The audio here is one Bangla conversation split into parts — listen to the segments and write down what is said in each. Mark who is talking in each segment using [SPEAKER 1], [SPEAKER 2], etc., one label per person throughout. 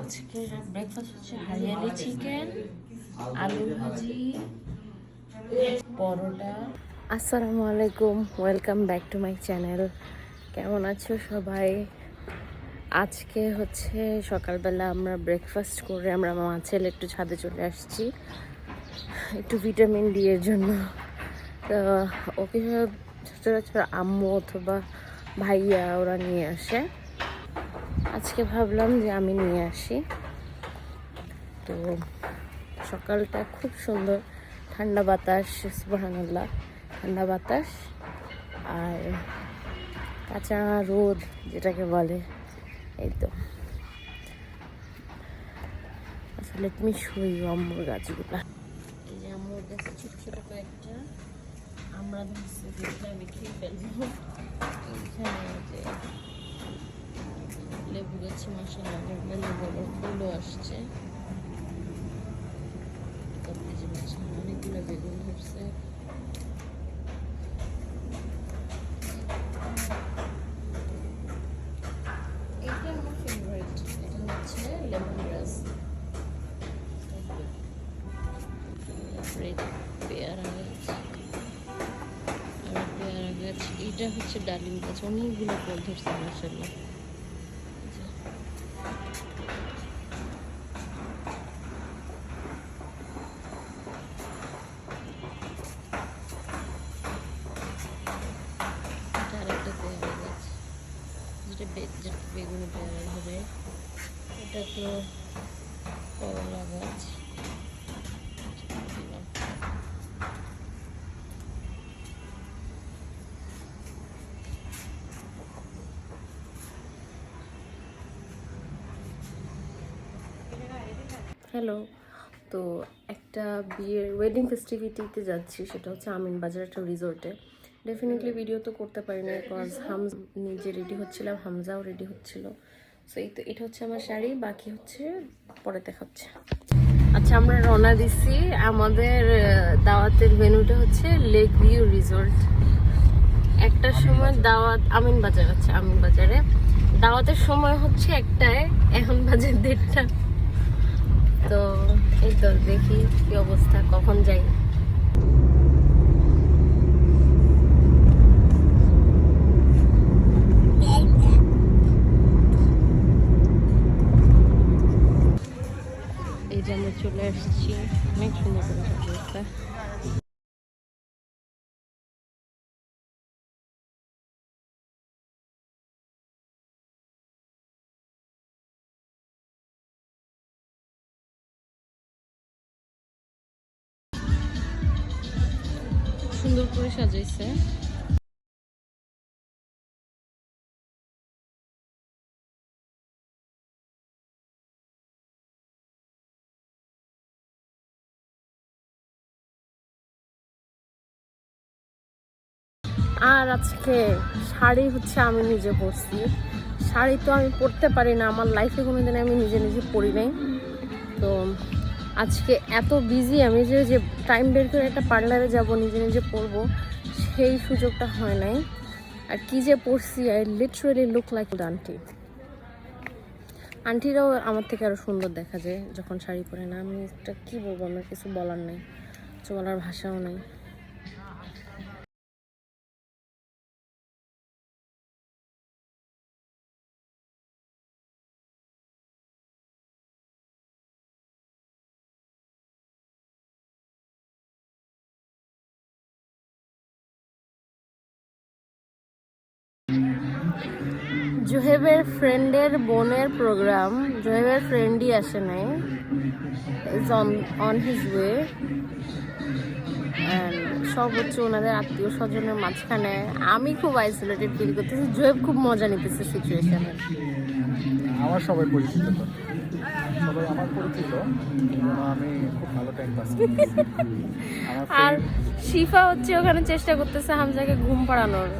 [SPEAKER 1] আজকে ব্রেকফাস্ট হচ্ছে হারিয়ালি চিকেন আলু ভাজি পরোটা। আসসালামু আলাইকুম welcome back to my channel কেমন আছো সবাই? আজকে হচ্ছে সকালবেলা আমরা ব্রেকফাস্ট করে আমরা মা ছেলে একটু ছাদে চলে আসছি একটু ভিটামিন ডি এর জন্য। তো ওকে সচরাচর আম্মু অথবা ভাইয়া ওরা নিয়ে আসে। আজকে ভাবলাম যে আমি নিয়ে আসি। তো সকালটা খুব সুন্দর। ঠান্ডা বাতাস, সুবহানাল্লাহ, ঠান্ডা বাতাস। আর কাঁচা রোদ, যেটাকে বলে। এই তো। আচ্ছা লেট মি শুই আম্মুর গাছগুলা। এই যে আম্মুর কয়েকটা। আমরা ধরছি আমি খেয়ে ফেলব। এইখানে যে গাছে মশলা লেবু বড় ফুলও আসছে অনেকগুলো বেগুন ধরছে ফেভারিট এটা হচ্ছে লেমন পেয়ারা গাছ আর পেয়ারা গাছ এইটা হচ্ছে ডালিম গাছ অনেকগুলো ফল ধরছে মাসাল্লাহ বেগুনি পেয়ারা হবে। এটা তো করলা গাছ। হ্যালো, তো একটা বিয়ের ওয়েডিং ফেস্টিভিটিতে যাচ্ছি, সেটা হচ্ছে আমিন বাজার একটা রিসোর্টে ডেফিনেটলি ভিডিও তো করতে পারি না বিকজ হাম নিজে রেডি হচ্ছিলাম, হামজাও রেডি হচ্ছিল। সো এই তো, এটা হচ্ছে আমার শাড়ি, বাকি হচ্ছে পরে দেখাচ্ছে। আচ্ছা আমরা রওনা দিচ্ছি আমাদের দাওয়াতের ভেন্যুটা হচ্ছে লেক ভিউ রিসোর্ট একটার সময় দাওয়াত, আমিন বাজার আছে, আমিন বাজারে। দাওয়াতের সময় হচ্ছে একটায়, এখন বাজে দেড়টা। তো, এই তো, দেখি কি অবস্থা, কখন যাই এই যে আমরা চলে আসছি। অনেক সুন্দর করে সাজিয়েছে সুন্দর করে সাজাইছে। আর আজকে শাড়ি হচ্ছে আমি নিজে পরছি। শাড়ি তো আমি পরতে পারি না, আমার লাইফে কোনো কোনোদিন আমি নিজে নিজে পরি নাই। তো আজকে এত বিজি আমি যে যে টাইম বের করে একটা পার্লারে যাব, নিজে নিজে পরবো, সেই সুযোগটা হয় নাই। আর কি যে পরছি I literally look like aunty আন্টিরাও আমার থেকে আরও সুন্দর দেখা যায়, যখন শাড়ি পরে না। আমি এটা কী বলব, আমার কিছু বলার নেই, কিছু বলার ভাষাও নাই। জোহেবের ফ্রেন্ডের বোনের প্রোগ্রাম জোহেবের ফ্রেন্ডই আসে নাই is on on his way সব হচ্ছে ওনাদের আত্মীয় স্বজনের মাঝখানে। আমি খুব আইসোলেটেড ফিল করতেছি জোহেব খুব মজা নিতেছে সিচুয়েশনের
[SPEAKER 2] আমার সবাই পরিচিত। তো সবাই আমার পরিচিত আমি খুব ভালো টাইম পাস
[SPEAKER 1] আর শিফা হচ্ছে ওখানে চেষ্টা করতেছে হামজাকে ঘুম পাড়ানোর।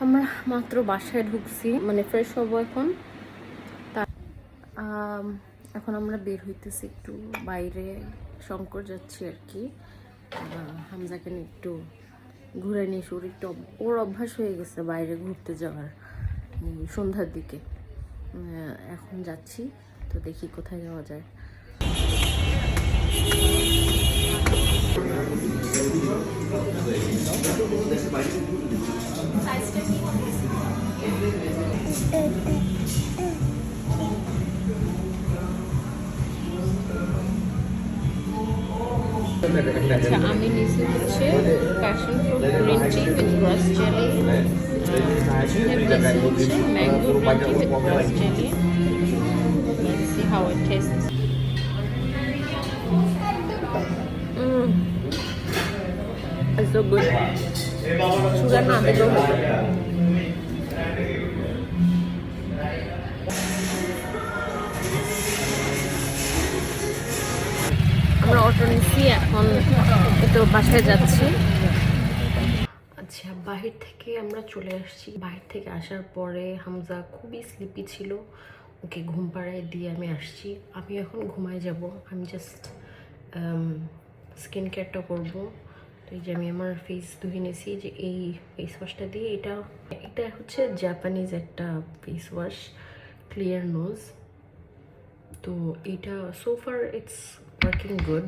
[SPEAKER 1] আমরা মাত্র বাসায় ঢুকছি মানে ফ্রেশ হব এখন। তা- এখন আমরা বের হইতেছি একটু বাইরে, শঙ্কর যাচ্ছি আর কি। হামজাকে একটু ঘুরে নিয়ে ওর একটু ওর অভ্যাস হয়ে গেছে বাইরে ঘুরতে যাওয়ার। সন্ধ্যার দিকে। এখন যাচ্ছি, তো দেখি কোথায় যাওয়া যায়। আচ্ছা আমি নিচে হচ্ছে passion fruit green tea with grass jelly tea with grass jelly Let's see how it tastes. Mm. It's so good. Sugar না দিলেও আমরা অটো নিচ্ছি এখন একটু বাসায় যাচ্ছি বাহির থেকে আমরা চলে আসছি। বাহির থেকে আসার পরে হামজা খুবই স্লিপি ছিল। ওকে ঘুম পাড়ায় দিয়ে আমি আসছি। আমি এখন ঘুমায় যাব। আমি জাস্ট স্কিন কেয়ারটা করব। তো এই যে আমি আমার ফেস ধুয়ে নিয়েছি যে এই ফেস ওয়াশটা দিয়ে এটা এটা হচ্ছে জাপানিজ একটা ফেস ওয়াশ ক্লিয়ার নোজ তো এটা সোফার ইটস ওয়ার্কিং গুড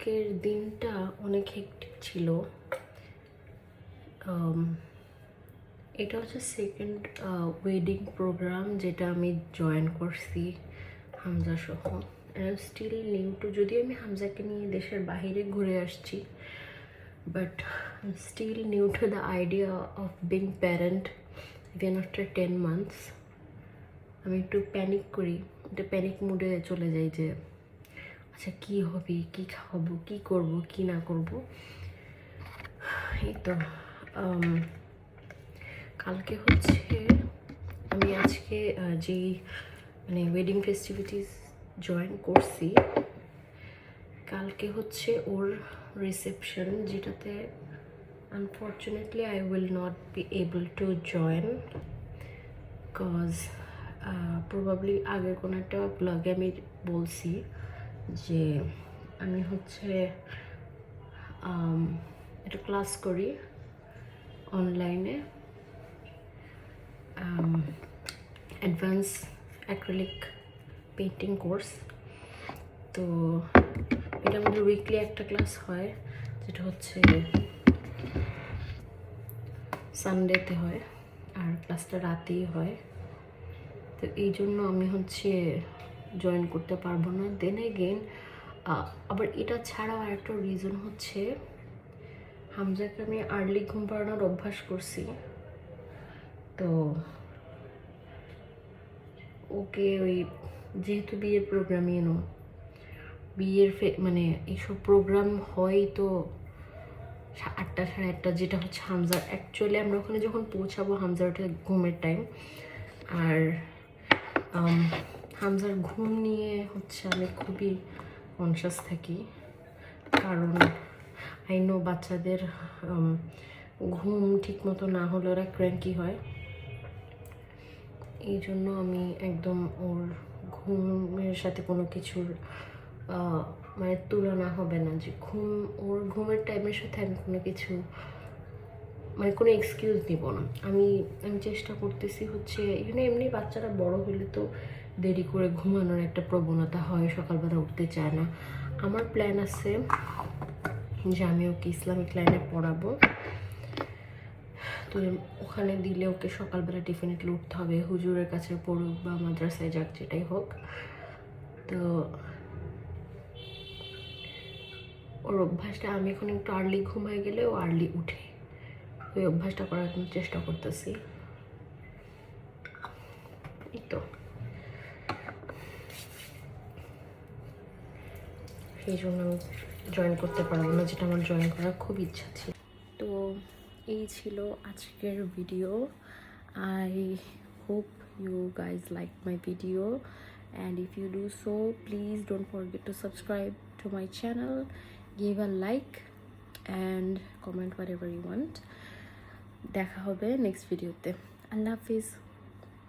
[SPEAKER 1] আজকের দিনটা অনেক হেক্টিক ছিল। এটা হচ্ছে সেকেন্ড ওয়েডিং প্রোগ্রাম যেটা আমি জয়েন করছি হামজা সহ। স্টিল নিউ টু যদি আমি হামজাকে নিয়ে দেশের বাইরে ঘুরে আসছি but still new to the idea of being parent even after ten months আমি একটু প্যানিক করি, একটা প্যানিক মুডে চলে যাই যে আচ্ছা কি হবে, কি খাওয়াবো কি করব, কি না করব? এই তো কালকে হচ্ছে আমি আজকে যেই মানে ওয়েডিং ফেস্টিভিটিস জয়েন করছি, কালকে হচ্ছে ওর রিসেপশন যেটাতে unfortunately I will not be able to join cause probably আগের কোনো একটা ব্লগে আমি বলছি। যে আমি হচ্ছে একটা ক্লাস করি অনলাইনে। অ্যাডভান্স অ্যাক্রিলিক পেন্টিং কোর্স তো এটা আমাদের উইকলি একটা ক্লাস হয়, যেটা হচ্ছে সানডেতে হয়, আর ক্লাসটা রাতেই হয়। তো এই জন্য আমি হচ্ছে জয়েন করতে পারব না। দেন এগেন আবার এটা ছাড়াও আরেকটা রিজন হচ্ছে হামজাকে আমি আর্লি ঘুম পাড়ানোর অভ্যাস করছি। তো ওকে ওই যেহেতু বিয়ের প্রোগ্রাম ইউনো বিয়ের মানে এইসব প্রোগ্রাম হয় তো আটটা সাড়ে আটটা যেটা হচ্ছে হামজার। অ্যাকচুয়ালি আমরা ওখানে যখন পৌঁছাবো হামজার ঘুমের টাইম আর আম, হামজার ঘুম নিয়ে হচ্ছে আমি খুবই কনসাস থাকি। কারণ আই নো বাচ্চাদের ঘুম ঠিক মতো না হলে ওরা ক্র্যাঙ্কি হয়। এই জন্য আমি একদম ওর ঘুমের সাথে কোনো কিছুর মানে তুলনা হবে না যে ঘুম, ওর ঘুমের টাইমের সাথে আমি কোনো কিছু মানে কোনো এক্সকিউজ দিব না। আমি আমি চেষ্টা করতেছি হচ্ছে এখানে এমনি বাচ্চারা বড় হলে তো দেরি করে ঘুমানোর একটা প্রবণতা হয়, সকালবেলা উঠতে চায় না। আমার প্ল্যান আছে যে আমি ওকে ইসলামিক লাইনে পড়াবো। তো ওখানে দিলে ওকে সকালবেলা ডেফিনেটলি উঠতে হবে। হুজুরের কাছে পড়ুক বা মাদ্রাসায় যাক, যেটাই হোক। তো ওর অভ্যাসটা, আমি এখন একটু আর্লি ঘুমায় গেলে ও আর্লি উঠে। ওই অভ্যাসটা করার চেষ্টা করতেছি এই তো সেই জন্য আমি জয়েন করতে পারব না, যেটা আমার জয়েন করার খুব ইচ্ছা ছিল। তো এই ছিল আজকের video I hope you guys like my video and if you do so, please don't forget to subscribe to my channel give a like and comment whatever you want দেখা হবে নেক্সট ভিডিওতে আল্লাহ হাফিজ।